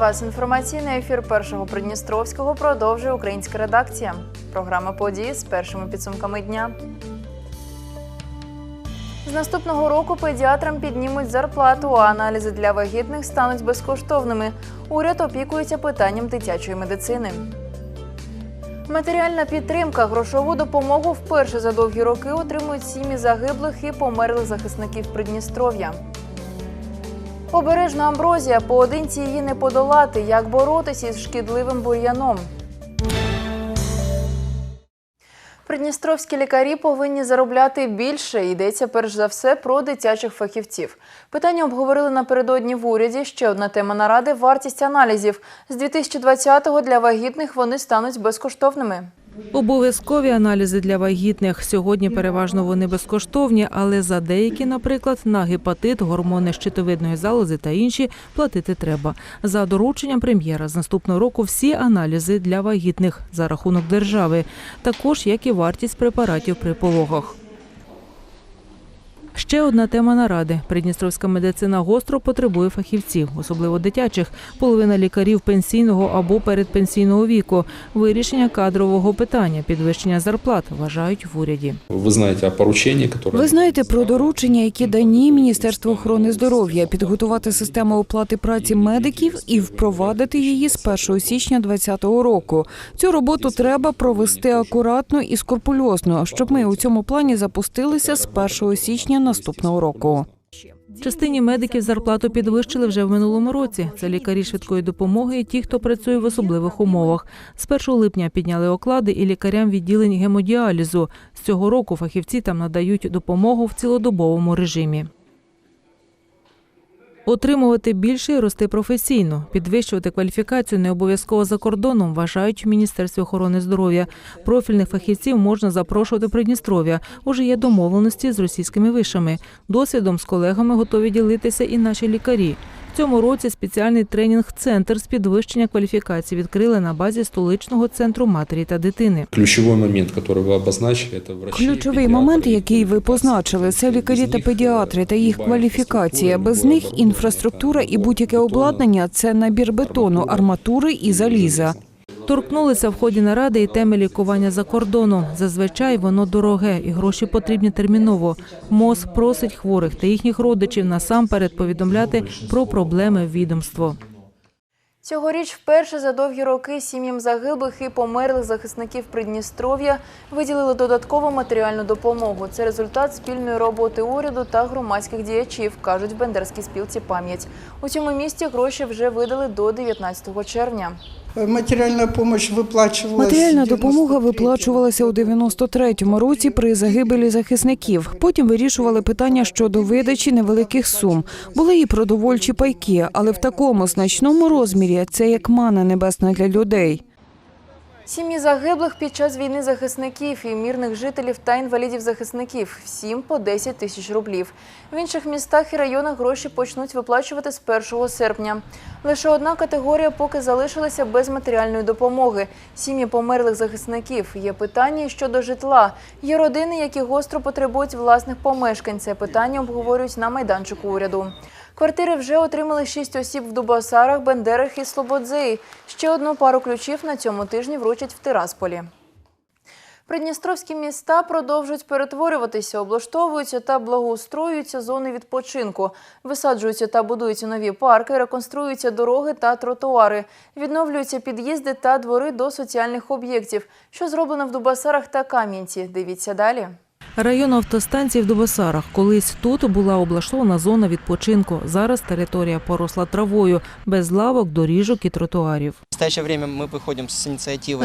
Вас! Інформаційний ефір першого Придністровського продовжує українська редакція. Програма події з першими підсумками дня. З наступного року педіатрам піднімуть зарплату, а аналізи для вагітних стануть безкоштовними. Уряд опікується питанням дитячої медицини. Матеріальна підтримка, грошову допомогу вперше за довгі роки отримують сім'ї загиблих і померлих захисників Придністров'я. Обережна амброзія, поодинці її не подолати. Як боротися із шкідливим бур'яном? Придністровські лікарі повинні заробляти більше. Йдеться перш за все про дитячих фахівців. Питання обговорили напередодні в уряді. Ще одна тема наради вартість аналізів. З 2020-го для вагітних вони стануть безкоштовними. Обов'язкові аналізи для вагітних. Сьогодні переважно вони безкоштовні, але за деякі, наприклад, на гепатит, гормони щитовидної залози та інші платити треба. За дорученням прем'єра з наступного року всі аналізи для вагітних за рахунок держави, також як і вартість препаратів при пологах. Ще одна тема наради. Придністровська медицина гостро потребує фахівців, особливо дитячих. Половина лікарів пенсійного або передпенсійного віку. Вирішення кадрового питання, підвищення зарплат вважають в уряді. Вы знаете о поручении. Ви знаєте про доручення, які дані Міністерству охорони здоров'я підготувати систему оплати праці медиків і впровадити її з 1 січня 2020 року. Цю роботу треба провести акуратно і скрупульозно, щоб ми у цьому плані запустилися з 1 січня наступного року. Частині медиків зарплату підвищили вже в минулому році. Це лікарі швидкої допомоги і ті, хто працює в особливих умовах. З 1 липня підняли оклади і лікарям відділень гемодіалізу. З цього року фахівці там надають допомогу в цілодобовому режимі. Отримувати більше і рости професійно, підвищувати кваліфікацію не обов'язково за кордоном, вважають в Міністерстві охорони здоров'я. Профільних фахівців можна запрошувати Придністров'я. Уже є домовленості з російськими вишами. Досвідом з колегами готові ділитися і наші лікарі. В цьому році спеціальний тренінг-центр з підвищення кваліфікації відкрили на базі столичного центру матері та дитини. Ключевой момент, который вы обозначили, это врачи. Ключовий педиатры, момент, який ви позначили, це лікарі та педіатри та їх кваліфікація. Без них інфраструктура і будь-яке обладнання це набір бетону, арматури і заліза. Торкнулися в ході наради і теми лікування за кордоном. Зазвичай воно дороге і гроші потрібні терміново. МОЗ просить хворих та їхніх родичів насамперед повідомляти про проблеми відомство. Цьогоріч вперше за довгі роки сім'ям загиблих і померлих захисників Придністров'я виділили додаткову матеріальну допомогу. Це результат спільної роботи уряду та громадських діячів, кажуть в Бендерській спілці пам'ять. У цьому місті гроші вже видали до 19 червня. Матеріальна допомога виплачувалася. Матеріальна допомога виплачувалася у 93-му році при загибелі захисників. Потім вирішували питання щодо видачі невеликих сум. Були і продовольчі пайки, але в такому значному розмірі це як мана небесна для людей. Сім'ї загиблих під час війни захисників і мірних жителів та інвалідів захисників всім по 10 тисяч рублів. В інших містах і районах гроші почнуть виплачувати з 1 серпня. Лише одна категорія поки залишилася без матеріальної допомоги. Сім'ї померлих захисників. Є питання щодо житла. Є родини, які гостро потребують власних помешкань. Це питання обговорюють на майданчику уряду. Квартири вже отримали шість осіб в Дубосарах, Бендерах і Слободзеї. Ще одну пару ключів на цьому тижні вручать в Тирасполі. Придністровські міста продовжують перетворюватися, облаштовуються та благоустроюються зони відпочинку, висаджуються та будуються нові парки, реконструюються дороги та тротуари, відновлюються під'їзди та двори до соціальних об'єктів, що зроблено в Дубасарах та Кам'янці. Дивіться далі. Район автостанції в Дубосарах. Колись тут була облаштована зона відпочинку. Зараз територія поросла травою, без лавок, доріжок і тротуарів. В настоящее время мы выходим с.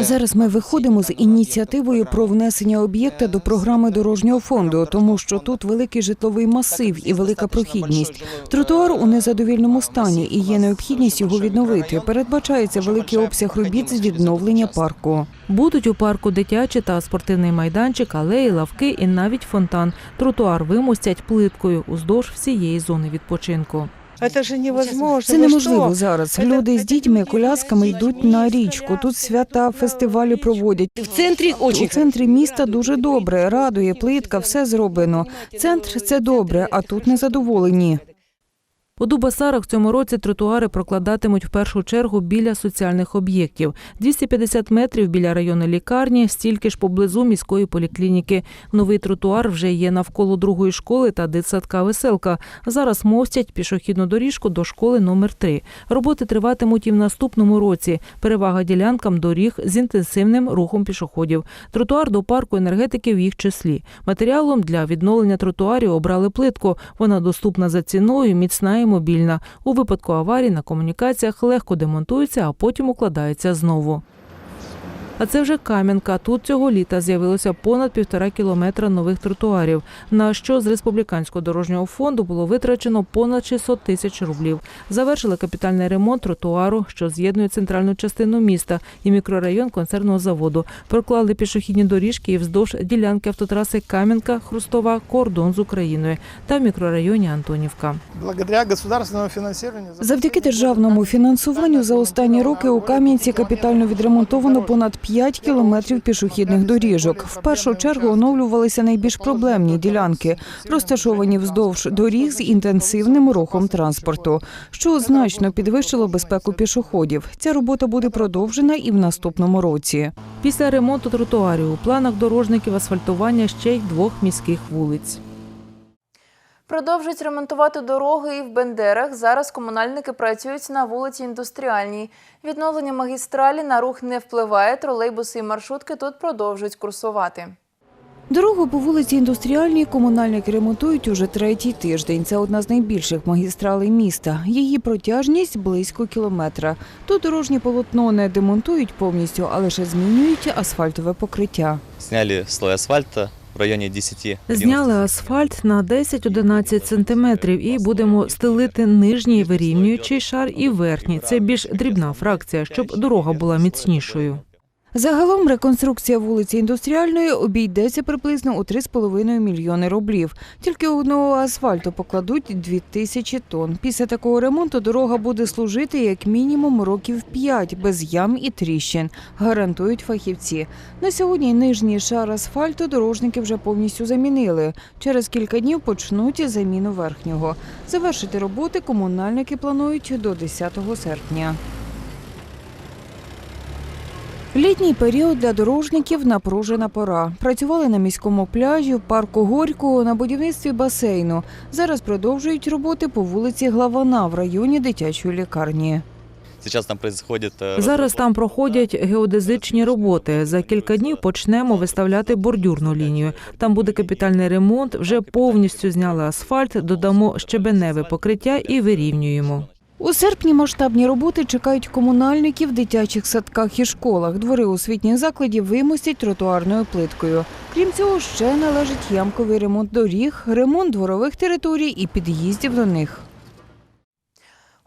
Зараз ми виходимо з ініціативою про внесення об'єкта до програми дорожнього фонду, тому що тут великий житловий масив і велика прохідність. Тротуар у незадовільному стані і є необхідність його відновити. Передбачається великий обсяг робіт з відновлення парку. Будуть у парку дитячі та спортивний майданчик, алеї, лавки і навіть фонтан. Тротуар вимостять плиткою уздовж всієї зони відпочинку. Это же невозможно. Це неможливо зараз. Люди з дітьми, колясками йдуть на річку. Тут свята, фестивалі проводять. В центре У центрі міста дуже добре, радує, плитка, все зроблено. Центр це добре, а тут незадоволені. У Дубасарах в цьому році тротуари прокладатимуть в першу чергу біля соціальних об'єктів. 250 метрів біля районної лікарні, стільки ж поблизу міської поліклініки. Новий тротуар вже є навколо другої школи та дитсадка «Веселка». Зараз мостять пішохідну доріжку до школи номер 3 Роботи триватимуть і в наступному році. Перевага ділянкам доріг з інтенсивним рухом пішоходів. Тротуар до парку енергетики в їх числі. Матеріалом для відновлення тротуарів обрали плитку. Вона доступна за ціною, міцна і мобільна. У випадку аварій на комунікаціях легко демонтується, а потім укладається знову. А це вже Кам'янка. Тут цього літа з'явилося понад півтора кілометра нових тротуарів, на що з республіканського дорожнього фонду було витрачено понад 600 тисяч рублів. Завершили капітальний ремонт тротуару, що з'єднує центральну частину міста і мікрорайон концерного заводу. Проклали пішохідні доріжки і вздовж ділянки автотраси Кам'янка, Хрустова, кордон з Україною та в мікрорайоні Антонівка. Завдяки державному фінансуванню за останні роки у Кам'янці капітально відремонтовано понад 5 кілометрів пішохідних доріжок. В першу чергу оновлювалися найбільш проблемні ділянки, розташовані вздовж доріг з інтенсивним рухом транспорту, що значно підвищило безпеку пішоходів. Ця робота буде продовжена і в наступному році. Після ремонту тротуарів у планах дорожників асфальтування ще й двох міських вулиць. Продовжують ремонтувати дороги і в Бендерах. Зараз комунальники працюють на вулиці Індустріальній. Відновлення магістралі на рух не впливає. Тролейбуси і маршрутки тут продовжують курсувати. Дорогу по вулиці Індустріальній комунальники ремонтують уже третій тиждень. Це одна з найбільших магістралей міста. Її протяжність близько кілометра. Тут дорожнє полотно не демонтують повністю, а лише змінюють асфальтове покриття. Сняли слой асфальта в районі 10 Зняли асфальт на 10-11 сантиметрів і будемо стелити нижній вирівнюючий шар і верхній. Це більш дрібна фракція, щоб дорога була міцнішою. Загалом реконструкція вулиці Індустріальної обійдеться приблизно у 3,5 мільйони рублів. Тільки одного асфальту покладуть 2 тисячі тонн. Після такого ремонту дорога буде служити як мінімум років 5 без ям і тріщин, гарантують фахівці. На сьогодні нижній шар асфальту дорожники вже повністю замінили. Через кілька днів почнуть заміну верхнього. Завершити роботи комунальники планують до 10 серпня. Літній період для дорожників напружена пора. Працювали на міському пляжі, в парку Горького, на будівництві басейну. Зараз продовжують роботи по вулиці Главана в районі дитячої лікарні. Сейчас там происходит... э, Зараз там проходять геодезичні роботи. За кілька днів почнемо виставляти бордюрну лінію. Там буде капітальний ремонт. Вже повністю зняли асфальт, додамо щебеневе покриття і вирівнюємо. У серпні масштабні роботи чекають комунальників в дитячих садках і школах. Двори освітніх закладів вимостять тротуарною плиткою. Крім цього, ще належить ямковий ремонт доріг, ремонт дворових територій і під'їздів до них.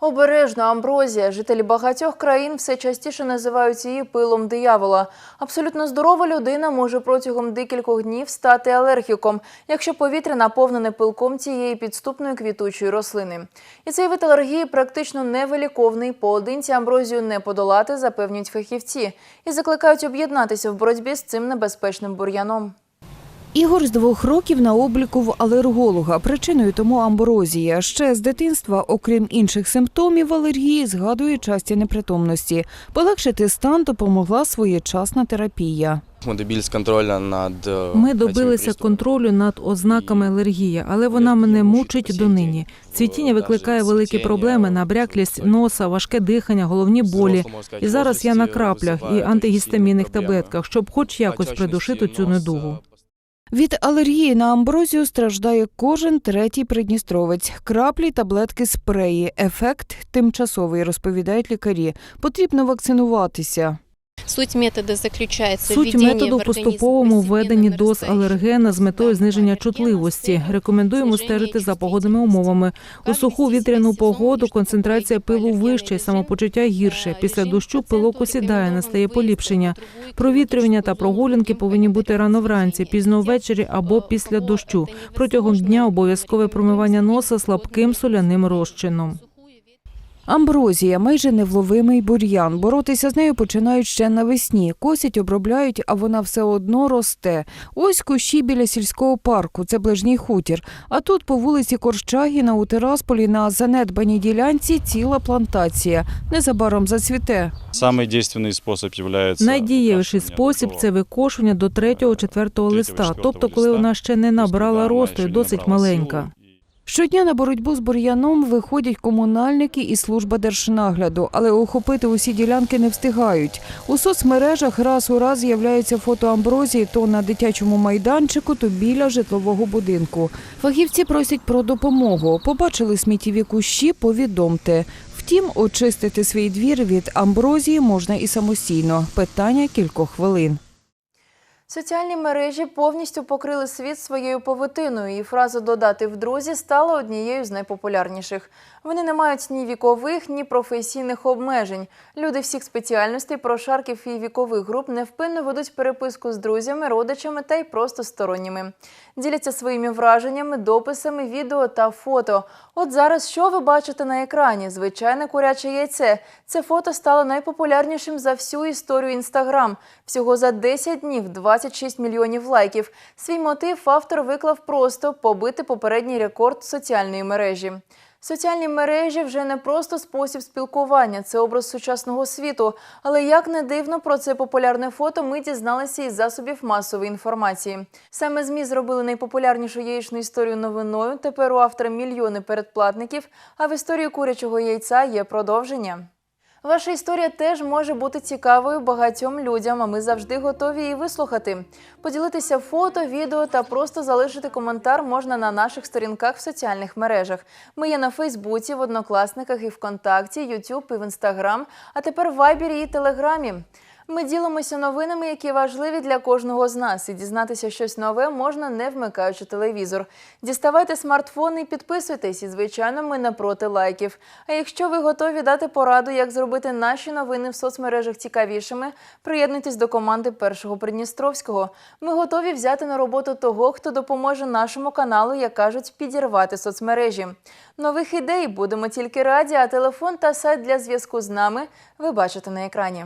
Обережно амброзія. Жителі багатьох країн все частіше називають її пилом диявола. Абсолютно здорова людина може протягом декількох днів стати алергіком, якщо повітря наповнене пилком цієї підступної квітучої рослини. І цей вид алергії практично невиліковний. Поодинці амброзію не подолати, запевнюють фахівці, і закликають об'єднатися в боротьбі з цим небезпечним бур'яном. Ігор з двох років на обліку в алерголога. Причиною тому амброзія. Ще з дитинства, окрім інших симптомів алергії, згадує часті непритомності. Полегшити стан допомогла своєчасна терапія. Мы добились контроля над... э, Ми этими добилися приступами. контролю над ознаками алергії, але вона мене мучить донині. Цвітіння викликає великі проблеми, набряклість носа, важке дихання, головні болі. І зараз я на краплях і антигістамінних таблетках, щоб хоч якось придушити цю недугу. Від алергії на амброзію страждає кожен третій придністровець. Краплі, таблетки, спреї. Ефект тимчасовий, розповідають лікарі. Потрібно вакцинуватися. Суть метода заключается в Суть методу в поступовому введенні доз алергена з метою зниження чутливості. Рекомендуємо стежити за погодними умовами. У суху вітряну погоду концентрація пилу вища, самопочуття гірше. Після дощу пилок осідає, настає поліпшення. Провітрювання та прогулянки повинні бути рано вранці, пізно ввечері або після дощу. Протягом дня обов'язкове промивання носа слабким соляним розчином. Амброзія майже невловимий бур'ян. Боротися з нею починають ще навесні. Косять, обробляють, а вона все одно росте. Ось кущі біля сільського парку, це ближній хутір. А тут по вулиці Корщагіна у Тирасполі на занедбаній ділянці ціла плантація. Незабаром зацвіте. Самый действенный способ является Найдієвіший выкашивание спосіб до це викошування до 3-4 листа, четвертого тобто коли листа. вона ще не набрала Когда она росту і еще не досить набрала маленька. Щодня на боротьбу з бур'яном виходять комунальники і служба держнагляду, але охопити усі ділянки не встигають. У соцмережах раз у раз з'являються фото амброзії то на дитячому майданчику, то біля житлового будинку. Фахівці просять про допомогу. Побачили сміттєві кущі, повідомте. Втім, очистити свій двір від амброзії можна і самостійно. Питання кількох хвилин. Соціальні мережі повністю покрили світ своєю павутиною, і фраза додати в друзі стала однією з найпопулярніших. Вони не мають ні вікових, ні професійних обмежень. Люди всіх спеціальностей, прошарків і вікових груп невпинно ведуть переписку з друзями, родичами та й просто сторонніми. Діляться своїми враженнями, дописами, відео та фото. От зараз що ви бачите на екрані? Звичайне куряче яйце. Це фото стало найпопулярнішим за всю історію Інстаграм. Всього за 10 днів 26 мільйонів лайків. Свій мотив автор виклав просто побити попередній рекорд соціальної мережі. Соціальні мережі вже не просто спосіб спілкування, це образ сучасного світу. Але як не дивно, про це популярне фото ми дізналися із засобів масової інформації. Саме ЗМІ зробили найпопулярнішу яєчну історію новиною. Тепер у автора мільйони передплатників. А в історії курячого яйця є продовження. Ваша історія теж може бути цікавою багатьом людям, а ми завжди готові її вислухати. Поділитися фото, відео та просто залишити коментар можна на наших сторінках в соціальних мережах. Ми є на Фейсбуці, в Однокласниках і ВКонтакті, Ютуб і в Інстаграм, а тепер в Вайбері і Телеграмі. Ми ділимося новинами, які важливі для кожного з нас, і дізнатися щось нове можна не вмикаючи телевізор. Діставайте смартфон і підписуйтесь. І звичайно, ми не проти лайків. А якщо ви готові дати пораду, як зробити наші новини в соцмережах цікавішими, приєднуйтесь до команди першого Придністровського. Ми готові взяти на роботу того, хто допоможе нашому каналу, як кажуть, підірвати соцмережі. Нових ідей будемо тільки раді, а телефон та сайт для зв'язку з нами ви бачите на екрані.